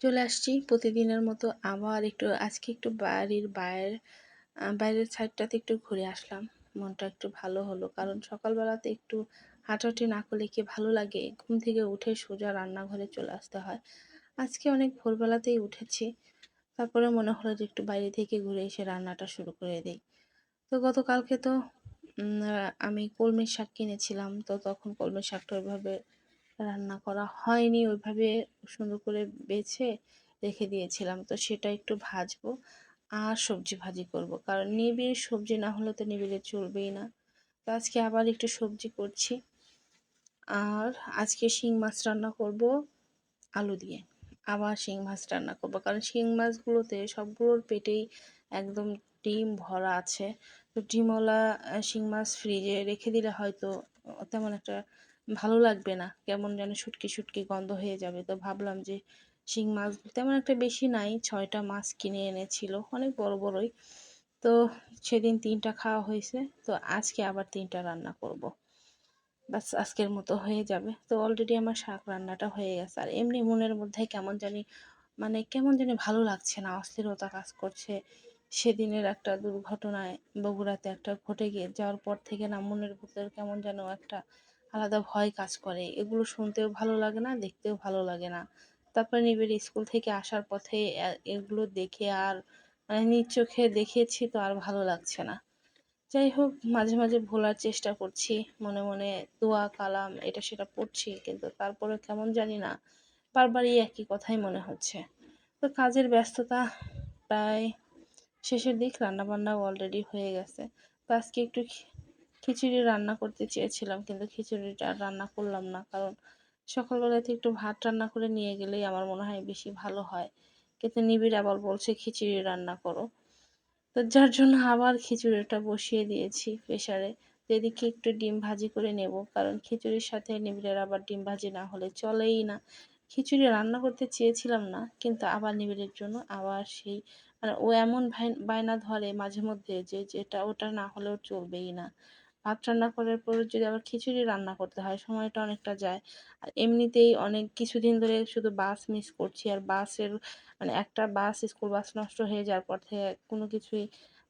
চলে আসছি। প্রতিদিনের মতো আবার একটু, আজকে একটু বাড়ির বাইরের বাইরের সাইডটাতে একটু ঘুরে আসলাম। মনটা একটু ভালো হলো। কারণ সকালবেলাতে একটু হাঁটাহাঁটি না করলে কি ভালো লাগে? ঘুম থেকে উঠে সোজা রান্নাঘরে চলে আসতে হয়। আজকে অনেক ভোরবেলাতেই উঠেছি। তারপরে মনে হলো যে একটু বাইরে থেকে ঘুরে এসে রান্নাটা শুরু করে দিই। তো গতকালকে তো আমি কলমির শাক কিনেছিলাম। তো তখন কলমির শাকটা ওইভাবে রান্না করা হয়নি, ওইভাবে সুন্দর করে বেছে রেখে দিয়েছিলাম। তো সেটা একটু ভাজবো আর সবজি ভাজি করব। কারণ নিবিড় সবজি না হলে তো নিবিড়ে চলবেই না। তো আজকে আবার একটু সবজি করছি। আর আজকে শিং মাছ রান্না করব আলু দিয়ে। আবার শিং মাছ রান্না করব। কারণ শিং মাছগুলোতে সবগুলোর পেটেই একদম ডিম ভরা আছে। তো ডিমওয়ালা শিং মাছ ফ্রিজে রেখে দিলে হয়তো তেমন একটা ভালো লাগবে না। কেমন যেন শুটকি শুটকি গন্ধ হয়ে যাবে। তো ভাবলাম যে শিং মাছ তেমন একটা বেশি নাই, ছয়টা মাছ কিনে এনেছিল, অনেক বড় বড়ই। তো সেদিন তিনটা খাওয়া হয়েছে, তো আজকে আবার তিনটা রান্না করব। বাস আজকের মতো হয়ে যাবে। তো অলরেডি আমার শাক রান্নাটা হয়ে গেছে। আর এমনি মনের মধ্যে কেমন জানি মানে কেমন জানি ভালো লাগছে না, অস্থিরতা কাজ করছে। সেদিনের একটা দুর্ঘটনায় বগুড়াতে একটা ঘটে গিয়ে যাওয়ার পর থেকে না মনের ভিতরে কেমন যেন একটা আলাদা ভয় কাজ করে। এগুলো শুনতেও ভালো লাগে না, দেখতেও ভালো লাগে না। তারপরে নিবিড় স্কুল থেকে আসার পথে এগুলো দেখে আর মানে নিজ চোখে দেখেছি তো আর ভালো লাগছে না। যাই হোক, মাঝে মাঝে ভোলার চেষ্টা করছি, মনে মনে দোয়া, কালাম, এটা সেটা পড়ছি, কিন্তু তারপরে কেমন জানি না, বারবারই একই কথাই মনে হচ্ছে। তো কাজের ব্যস্ততা প্রায় শেষের দিক, রান্নাবান্নাও অলরেডি হয়ে গেছে। তো আজকে একটু খিচুড়ি রান্না করতে চেয়েছিলাম, কিন্তু খিচুড়িটা রান্না করলাম না। কারণ সকালবেলাতে একটু ভাত রান্না করে নিয়ে গেলেই আমার মনে হয় বেশি ভালো হয়। কিন্তু নিবিড় আবার বলছে, খিচুড়ি রান্না করো। তো যার জন্য আবার খিচুড়িটা বসিয়ে দিয়েছি প্রেশারে এদিকে একটু ডিম ভাজি করে নেব, কারণ খিচুড়ির সাথে নিবিড়ের আবার ডিম ভাজি না হলে চলেই না। খিচুড়ি রান্না করতে চেয়েছিলাম না, কিন্তু আবার নিবিড়ের জন্য আবার সেই মানে ও এমন বায়না ধরে মাঝে মধ্যে যে, যেটা ওটা না হলেও চলবেই না। ভাত রান্না করার পর যদি আবার খিচুড়ি রান্না করতে হয়, সময়টা অনেকটা যায়। আর এমনিতেই অনেক কিছুদিন ধরে শুধু বাস মিস করছি। আর বাসের মানে একটা বাস স্কুল বাস নষ্ট হয়ে যাওয়ার পর থেকে কোনো কিছুই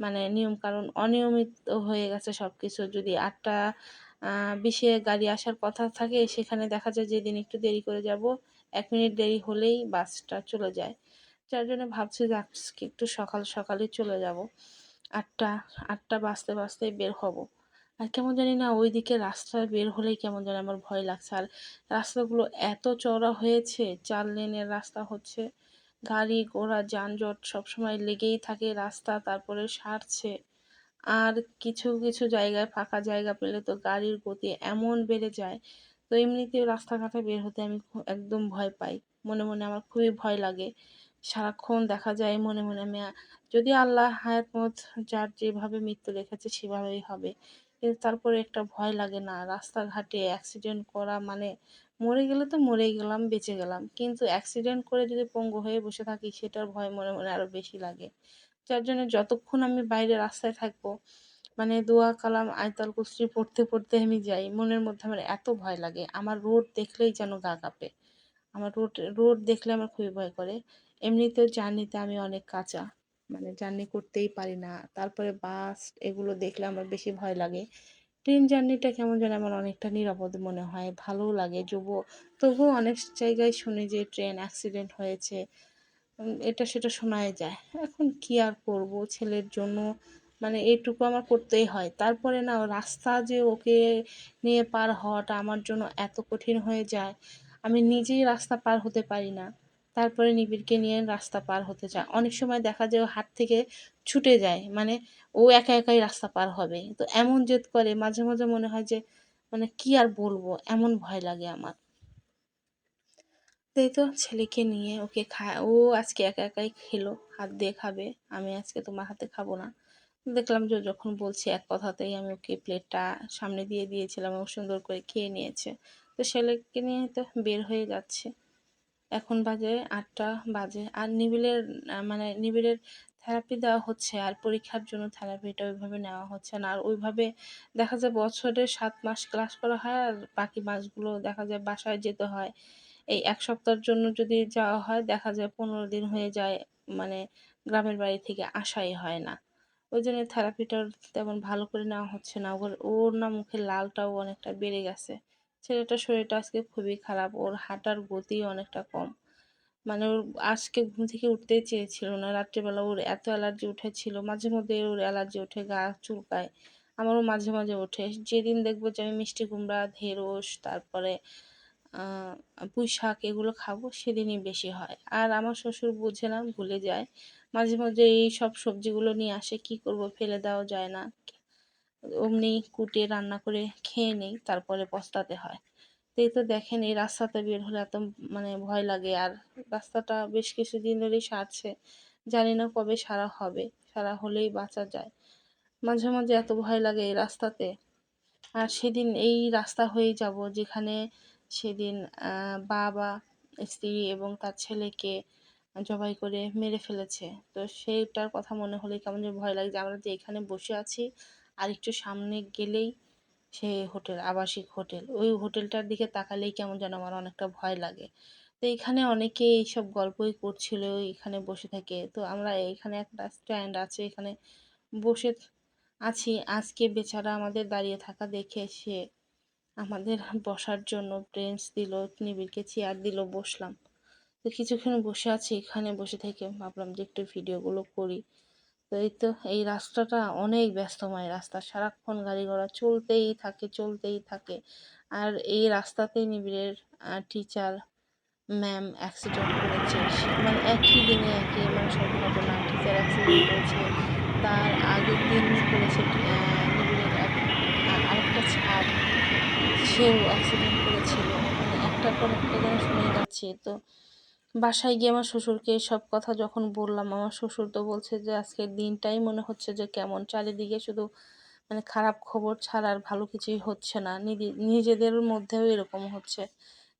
মানে নিয়ম কারণ অনিয়মিত হয়ে গেছে সব কিছু যদি আটটা বিশে গাড়ি আসার কথা থাকে, সেখানে দেখা যায় যেদিন একটু দেরি করে যাব, এক মিনিট দেরি হলেই বাসটা চলে যায়। যার জন্য ভাবছি যে আজকে একটু সকাল সকালে চলে যাব। আটটা আটটা বাজতে বাজতেই বের হব। আর কেমন জানি না ওই দিকে রাস্তায় বের হলেই কেমন জানি আমার ভয় লাগছে। আর রাস্তাগুলো এত চওড়া হয়েছে, চার লেনের রাস্তা হচ্ছে। গাড়ি ঘোড়া, যানজট সবসময় লেগেই থাকে রাস্তা, তারপরে সারছে। আর কিছু কিছু জায়গায় ফাঁকা জায়গা পেলে তো গাড়ির গতি এমন বেড়ে যায়। তো এমনিতেও রাস্তাঘাটে বের হতে আমি একদম ভয় পাই। মনে মনে আমার খুবই ভয় লাগে। সারাক্ষণ দেখা যায় মনে মনে আমি যদি আল্লাহ হায়াত মত যার যেভাবে মৃত্যু রেখেছে সেভাবেই হবে। কিন্তু তারপরে একটা ভয় লাগে না। রাস্তাঘাটে অ্যাক্সিডেন্ট করা মানে মরে গেলে তো মরেই গেলাম, বেঁচে গেলাম। কিন্তু অ্যাক্সিডেন্ট করে যদি পঙ্গু হয়ে বসে থাকি, সেটার ভয় মনে মনে আরও বেশি লাগে। যার জন্য যতক্ষণ আমি বাইরে রাস্তায় থাকব মানে দোয়া, কালাম, আয়তাল কুসরি পড়তে পড়তে আমি যাই, মনের মধ্যে আমার এত ভয় লাগে। আমার রোড দেখলেই যেন গা কাঁপে। আমার রোড রোড দেখলে আমার খুবই ভয় করে। এমনিতেও জার্নিতে আমি অনেক কাঁচা। মানে জার্নি করতেই পারি না। তারপরে বাস এগুলো দেখলে আমার বেশি ভয় লাগে। ট্রেন জার্নিটা কেমন যেন আমার অনেকটা নিরাপদ মনে হয়, ভালোও লাগে। যুব তবুও অনেক জায়গায় শুনি যে ট্রেন অ্যাক্সিডেন্ট হয়েছে। এটা সেটা শোনাই যায়। এখন কি আর করব? ছেলের জন্য মানে এইটুকু আমার করতেই হয়। তারপরে না, রাস্তা যে ওকে নিয়ে পার হওয়াটা আমার জন্য এত কঠিন হয়ে যায়। আমি নিজেই রাস্তা পার হতে পারি না। তারপরে নিবিড়কে নিয়ে রাস্তা পার হতে চায়। অনেক সময় দেখা যায় ও হাত থেকে ছুটে যায় মানে ও একা একাই রাস্তা পার হবে। তো এমন জেদ করে, মাঝে মাঝে মনে হয় যে মানে কি আর বলব, এমন ভয় লাগে আমার। তাই তো ছেলেকে নিয়ে ওকে খায়, ও আজকে একা একাই খেলো, হাত দিয়ে খাবে, আমি আজকে তোমার হাতে খাব না। দেখলাম যে যখন বলছে এক কথাতেই আমি ওকে প্লেটটা সামনে দিয়ে দিয়েছিলাম, ও সুন্দর করে খেয়ে নিয়েছে। তো ছেলেকে নিয়ে তো বের হয়ে যাচ্ছে। এখন বাজে আটটা বাজে। আর নিবিড়ের মানে নিবিড়ের থেরাপি দেওয়া হচ্ছে, আর পরীক্ষার জন্য থেরাপিটা ওইভাবে নেওয়া হচ্ছে না। আর ওইভাবে দেখা যায় বছরে সাত মাস ক্লাস করা হয়, আর বাকি মাসগুলো দেখা যায় বাসায় যেতে হয়। এই এক সপ্তাহের জন্য যদি যাওয়া হয়, দেখা যায় পনেরো দিন হয়ে যায় মানে গ্রামের বাড়ি থেকে আসাই হয় না। ওই জন্য থেরাপিটা তেমন ভালো করে নেওয়া হচ্ছে না। ওর ওর না মুখের লালটাও অনেকটা বেড়ে গেছে। ছেলেটার শরীরটা আজকে খুবই খারাপ। ওর হাঁটার গতি অনেকটা কম। মানে ওর আজকে ঘুম থেকে উঠতেই চেয়েছিল না। রাত্রিবেলা ওর এত অ্যালার্জি উঠেছিল, মাঝে মধ্যে ওর অ্যালার্জি ওঠে, গা চুলকায়। আমারও মাঝে মাঝে ওঠে। যেদিন দেখব যে আমি মিষ্টি কুমড়া, ঢেঁড়স, তারপরে পুঁই শাক এগুলো খাব, সেদিনই বেশি হয়। আর আমার শ্বশুর বুঝে না, ভুলে যায়। মাঝে মাঝে এই সব সবজিগুলো নিয়ে আসে, কি করব, ফেলে দেওয়া যায় না। অমনি কুটে রান্না করে খেয়ে নেই, তারপরে পস্তাতে হয়। তো এই তো দেখেন, এই রাস্তাতে বের হলে এত মানে ভয় লাগে। আর রাস্তাটা বেশ কিছুদিন ধরেই সারছে। জানি না কবে সারা হবে। সারা হলেই বাঁচা যায়। মাঝে মাঝে এত ভয় লাগে এই রাস্তাতে। আর সেদিন এই রাস্তা হয়েই যাব যেখানে সেদিন বাবা, স্ত্রী এবং তার ছেলেকে জবাই করে মেরে ফেলেছে। তো সেইটার কথা মনে হলেই কেমন যে ভয় লাগে যে আমরা যে এখানে বসে আছি আর একটু সামনে গেলেই সে হোটেল, আবাসিক হোটেল। ওই হোটেলটার দিকে তাকালেই কেমন যেন আমার অনেকটা ভয় লাগে। তো এখানে অনেকে এইসব গল্পই করছিল, এখানে বসে থেকে। তো আমরা এখানে একটা স্ট্যান্ড আছে, এখানে বসে আছি। আজকে বেচারা আমাদের দাঁড়িয়ে থাকা দেখে সে আমাদের বসার জন্য ব্রেঞ্চ দিল, নিবিড়কে চেয়ার দিল, বসলাম। তো কিছুক্ষণ বসে আছি, এখানে বসে থেকে ভাবলাম যে একটু ভিডিওগুলো করি। তো এই তো এই রাস্তাটা অনেক ব্যস্তময় রাস্তা। সারাক্ষণ গাড়ি ঘোড়া চলতেই থাকে চলতেই থাকে। আর এই রাস্তাতেই নিবিড়ের টিচার ম্যাম অ্যাক্সিডেন্ট করেছে। মানে একই দিনে একই মানে সব ঘটনা টিচার অ্যাক্সিডেন্ট করেছে। তার আগের দিন করেছে নিবিড়ের আরেকটা ছাড় সেও অ্যাক্সিডেন্ট করেছিল। মানে একটার পর একটা যেন শুনে যাচ্ছি। তো বাসায় গিয়ে আমার শ্বশুরকে সব কথা যখন বললাম, আমার শ্বশুর তো বলছে যে, আজকের দিনটাই মনে হচ্ছে যে, কেমন। চারিদিকে শুধু মানে খারাপ খবর ছাড়া আর ভালো কিছুই হচ্ছে না। নিজেদের মধ্যেও এরকম হচ্ছে।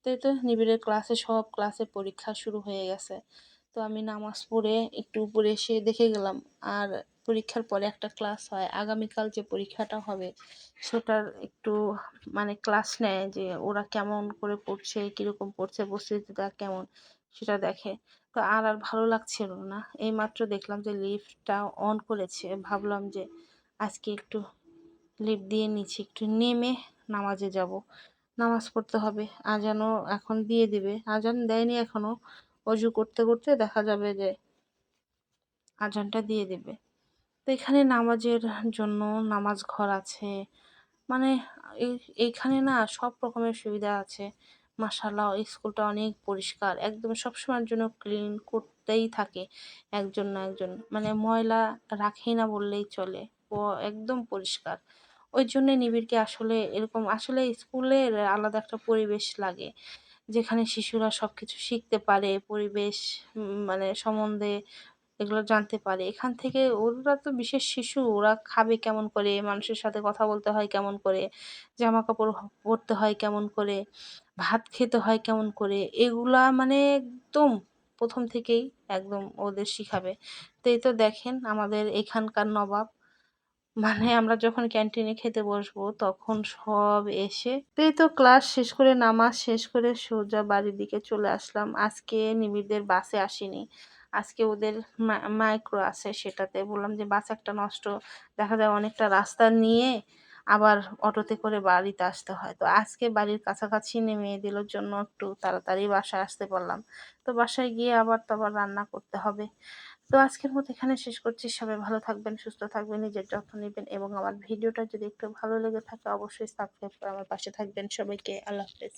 তাই তো নিবিড়ের ক্লাসে, সব ক্লাসে পরীক্ষা শুরু হয়ে গেছে। তো আমি নামাজ পড়ে একটু উপরে এসে দেখে গেলাম, আর পরীক্ষার পরে একটা ক্লাস হয়। আগামীকাল যে পরীক্ষাটা হবে, সেটার একটু মানে ক্লাস নেয় যে, ওরা কেমন করে পড়ছে, কীরকম পড়ছে উপস্থিতিটা কেমন। সেটা দেখে। তো আর আর ভালো লাগছিল না এইমাত্র দেখলাম যে লিফটটা অন করেছে। ভাবলাম যে আজকে একটু লিফট দিয়ে নিচ্ছি, একটু নেমে নামাজে যাব। নামাজ পড়তে হবে। আজানও এখন দিয়ে দিবে। আজান দেয়নি এখনও অজু করতে করতে দেখা যাবে যে আজানটা দিয়ে দেবে। তো এখানে নামাজের জন্য নামাজ ঘর আছে। মানে এইখানে না সব রকমের সুবিধা আছে। মাসাল্লাহ স্কুলটা অনেক পরিষ্কার। একদম সবসময়ের জন্য ক্লিন করতেই থাকে একজন না একজন। মানে ময়লা রাখেই না বললেই চলে। ও একদম পরিষ্কার। ওই জন্যে নিবিড়কে আসলে এরকম, আসলে স্কুলের আলাদা একটা পরিবেশ লাগে। যেখানে শিশুরা সব কিছু শিখতে পারে, পরিবেশ মানে সম্বন্ধে এগুলো জানতে পারে। এখান থেকে ওরা তো বিশেষ শিশু, ওরা খাবে কেমন করে? মানুষের সাথে কথা বলতে হয় কেমন করে? জামা কাপড় পরতে হয় কেমন করে? ভাত খেতে হয় কেমন করে? এগুলা মানে একদম প্রথম থেকেই একদম ওদের শিখাবে। তো এই তো দেখেন আমাদের এখানকার নবাব। মানে আমরা যখন ক্যান্টিনে খেতে বসবো তখন সব এসে এই তো ক্লাস শেষ করে নামাজ শেষ করে সোজা বাড়ির দিকে চলে আসলাম। আজকে নিবিড়দের বাসে আসিনি। আজকে ওদের মাইক্রো আছে সেটাতে। বললাম যে, বাস একটা নষ্ট। দেখা যায় অনেকটা রাস্তা নিয়ে আবার অটোতে করে বাড়িতে আসতে হয়। তো আজকে বাড়ির কাছাকাছি নেমে দিলোর জন্য একটু তাড়াতাড়ি বাসায় আসতে পারলাম। তো বাসায় গিয়ে আবার তো আবার রান্না করতে হবে। তো আজকের মতো এখানে শেষ করছি। সবাই ভালো থাকবেন, সুস্থ থাকবেন, নিজের যত্ন নেবেন এবং আমার ভিডিওটা যদি একটু ভালো লেগে থাকে, অবশ্যই সাবস্ক্রাইব করে আমার পাশে থাকবেন সবাইকে। আল্লাহ হাফেজ।